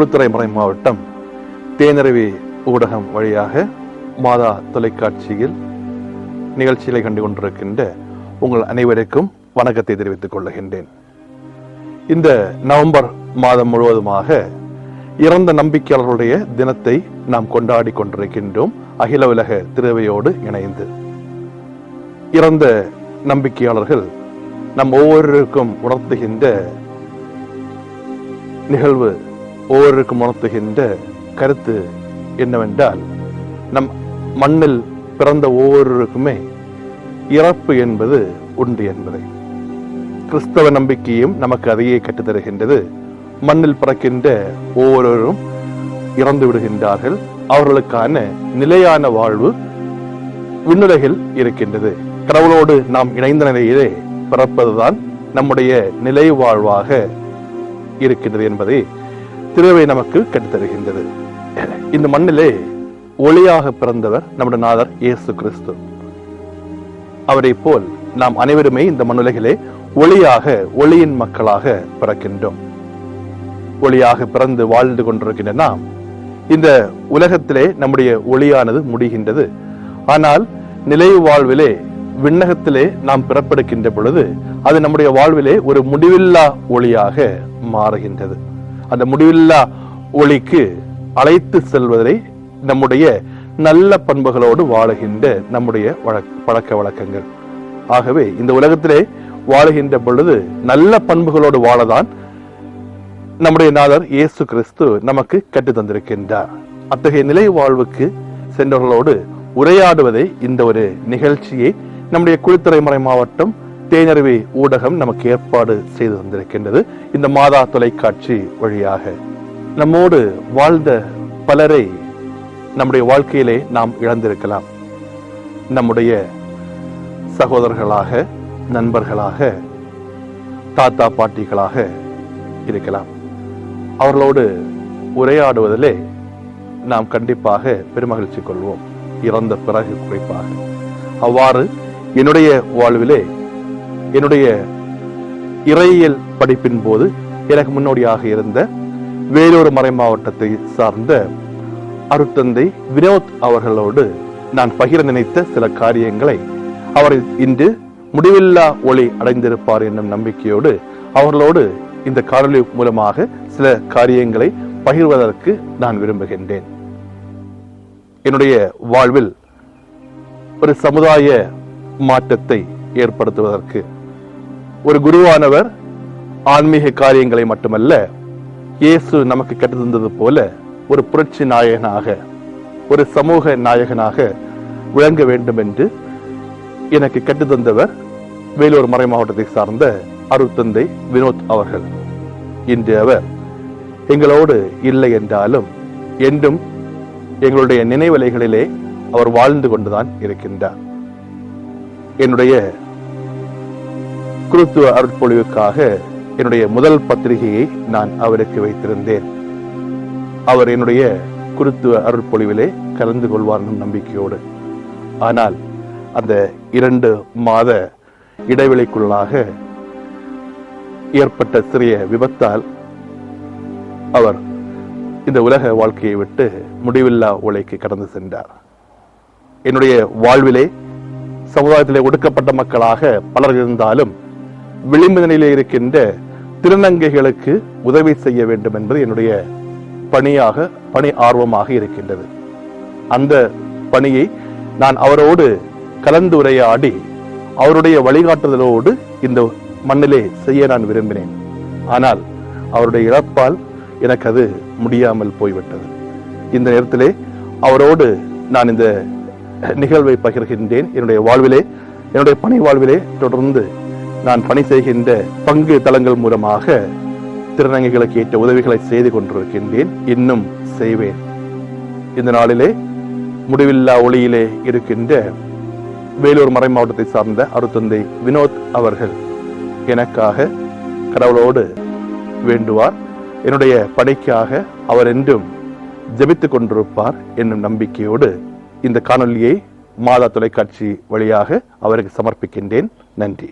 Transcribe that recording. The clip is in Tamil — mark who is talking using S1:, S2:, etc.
S1: குளுத்துறை மறை மாவட்டம் தேனருவி ஊடகம் வழியாக மாதா தொலைக்காட்சியில் நிகழ்ச்சிகளை கண்டு கொண்டிருக்கின்ற உங்கள் அனைவருக்கும் வணக்கத்தை தெரிவித்துக் கொள்ளுகின்றேன் இந்த நவம்பர் மாதம் முழுவதுமாக இறந்த நம்பிக்கையாளர்களுடைய தினத்தை நாம் கொண்டாடி கொண்டிருக்கின்றோம். அகில உலக திருவையோடு இணைந்து. இறந்த நம்பிக்கையாளர்கள் நம் ஒவ்வொருவருக்கும் உணர்த்துகின்ற நிகழ்வு ஒவ்வொருவருக்கும் உணர்த்துகின்ற கருத்து என்னவென்றால் நம் மண்ணில் பிறந்த ஒவ்வொருவருக்குமே இறப்பு என்பது உண்டு என்பதை. கிறிஸ்தவ நம்பிக்கையும் நமக்கு அதையே கற்றுத்தருகின்றது. மண்ணில் பிறக்கின்ற ஒவ்வொருவரும் இறந்து விடுகின்றார்கள். அவர்களுக்கான நிலையான வாழ்வு விண்ணுலகில் இருக்கின்றது. கடவுளோடு நாம் இணைந்த நிலையிலே பிறப்பதுதான் நம்முடைய நிலை வாழ்வாக இருக்கின்றது என்பதை திருவை நமக்கு கெடுத்தருகின்றது இந்த மண்ணிலே ஒளியாக பிறந்தவர் நம்முடைய நாதர் இயேசு கிறிஸ்து. அவரை போல் நாம் அனைவருமே இந்த மண்ணுலகிலே ஒளியாக ஒளியின் மக்களாக பிறக்கின்றோம். ஒளியாக பிறந்து வாழ்ந்து கொண்டிருக்கின்ற நாம் இந்த உலகத்திலே நம்முடைய ஒளியானது முடிகின்றது. ஆனால் நிலை வாழ்விலே விண்ணகத்திலே நாம் பிறப்பெடுக்கின்ற பொழுது அது நம்முடைய வாழ்விலே ஒரு முடிவில்லா ஒளியாக மாறுகின்றது. அந்த முடிவில்லா ஒளிக்கு அழைத்து செல்வதை நம்முடைய நல்ல பண்புகளோடு வாழுகின்ற நம்முடைய பழக்க வழக்கங்கள். ஆகவே இந்த உலகத்திலே வாழுகின்ற பொழுது நல்ல பண்புகளோடு வாழதான் நம்முடைய நாதர் இயேசு கிறிஸ்து நமக்கு கற்றுத் தந்திருக்கின்றார். அத்தகைய நிலை வாழ்வுக்கு சென்றவர்களோடு உரையாடுவதை இந்த ஒரு நிகழ்ச்சியை நம்முடைய குளித்துறைமறை மாவட்டம் தேனருவி ஊடகம் நமக்கு ஏற்பாடு செய்து தந்திருக்கின்றது. இந்த மாதா தொலைக்காட்சி வழியாக. நம்மோடு வாழ்ந்த பலரை நம்முடைய வாழ்க்கையிலே நாம் இழந்திருக்கலாம். நம்முடைய சகோதரர்களாக நண்பர்களாக தாத்தா பாட்டிகளாக இருக்கலாம். அவர்களோடு உரையாடுவதிலே நாம் கண்டிப்பாக பெருமகிழ்ச்சி கொள்வோம். இறந்த பிறகு குறிப்பாக. அவ்வாறு என்னுடைய வாழ்விலே என்னுடைய இறையியல் படிப்பின் போது எனக்கு முன்னோடியாக இருந்த வேலூர் மறை மாவட்டத்தை சார்ந்த அருத்தந்தை வினோத் அவர்களோடு நான் பகிர நினைத்த சில காரியங்களை அவர் இன்று முடிவில்லா ஒளி அடைந்திருப்பார் என்னும் நம்பிக்கையோடு அவர்களோடு இந்த காணொலி மூலமாக சில காரியங்களை பகிர்வதற்கு நான் விரும்புகின்றேன். என்னுடைய வாழ்வில் ஒரு சமுதாய மாற்றத்தை ஏற்படுத்துவதற்கு ஒரு குருவானவர் ஆன்மீக காரியங்களை மட்டுமல்ல இயேசு நமக்கு கற்றுத்தந்தது போல ஒரு புரட்சி நாயகனாக ஒரு சமூக நாயகனாக விளங்க வேண்டும் என்று எனக்கு கற்றுத்தந்தவர் வேலூர் மறை மாவட்டத்தை சார்ந்த அருத்தந்தை வினோத் அவர்கள். இன்று அவர் எங்களோடு இல்லை என்றாலும் என்றும் எங்களுடைய நினைவலைகளிலே அவர் வாழ்ந்து கொண்டுதான் இருக்கின்றார். என்னுடைய குருத்துவ அருட்பொழிவுக்காக என்னுடைய முதல் பத்திரிகையை நான் அவருக்கு வைத்திருந்தேன். அவர் என்னுடைய குருத்துவ அருட்பொழிவிலே கலந்து கொள்வார் என்னும் நம்பிக்கையோடு. ஆனால் அந்த இரண்டு மாத இடைவெளிக்குள்ளாக ஏற்பட்ட சிறிய விபத்தால் அவர் இந்த உலக வாழ்க்கையை விட்டு முடிவில்லா உலைக்கு கடந்து சென்றார். என்னுடைய வாழ்விலே சமுதாயத்திலே ஒடுக்கப்பட்ட மக்களாக பலர் இருந்தாலும் விளிம்பு நிலையிலே இருக்கின்ற திருநங்கைகளுக்கு உதவி செய்ய வேண்டும் என்பது என்னுடைய பணியாக பணி ஆர்வமாக இருக்கின்றது. அந்த பணியை நான் அவரோடு கலந்துரையாடி அவருடைய வழிகாட்டுதலோடு இந்த மண்ணிலே செய்ய நான் விரும்பினேன். ஆனால் அவருடைய இழப்பால் எனக்கு அது முடியாமல் போய்விட்டது. இந்த நேரத்திலே அவரோடு நான் இந்த நிகழ்வை பகிர்கின்றேன். என்னுடைய வாழ்விலே என்னுடைய பணி வாழ்விலே தொடர்ந்து நான் பணி செய்கின்ற பங்கு தளங்கள் மூலமாக திருநங்கைகளுக்கு ஏற்ற உதவிகளை செய்து கொண்டிருக்கின்றேன். இன்னும் செய்வேன். இந்த நாளிலே முடிவில்லா ஒளியிலே இருக்கின்ற வேலூர் மறை மாவட்டத்தை சார்ந்த அருத்தந்தை வினோத் அவர்கள் எனக்காக கடவுளோடு வேண்டுவார். என்னுடைய பணிக்காக அவர் என்றும் ஜெபித்துக் கொண்டிருப்பார் என்னும் நம்பிக்கையோடு இந்த காணொலியை மாதா தொலைக்காட்சி வழியாக அவருக்கு சமர்ப்பிக்கின்றேன். நன்றி.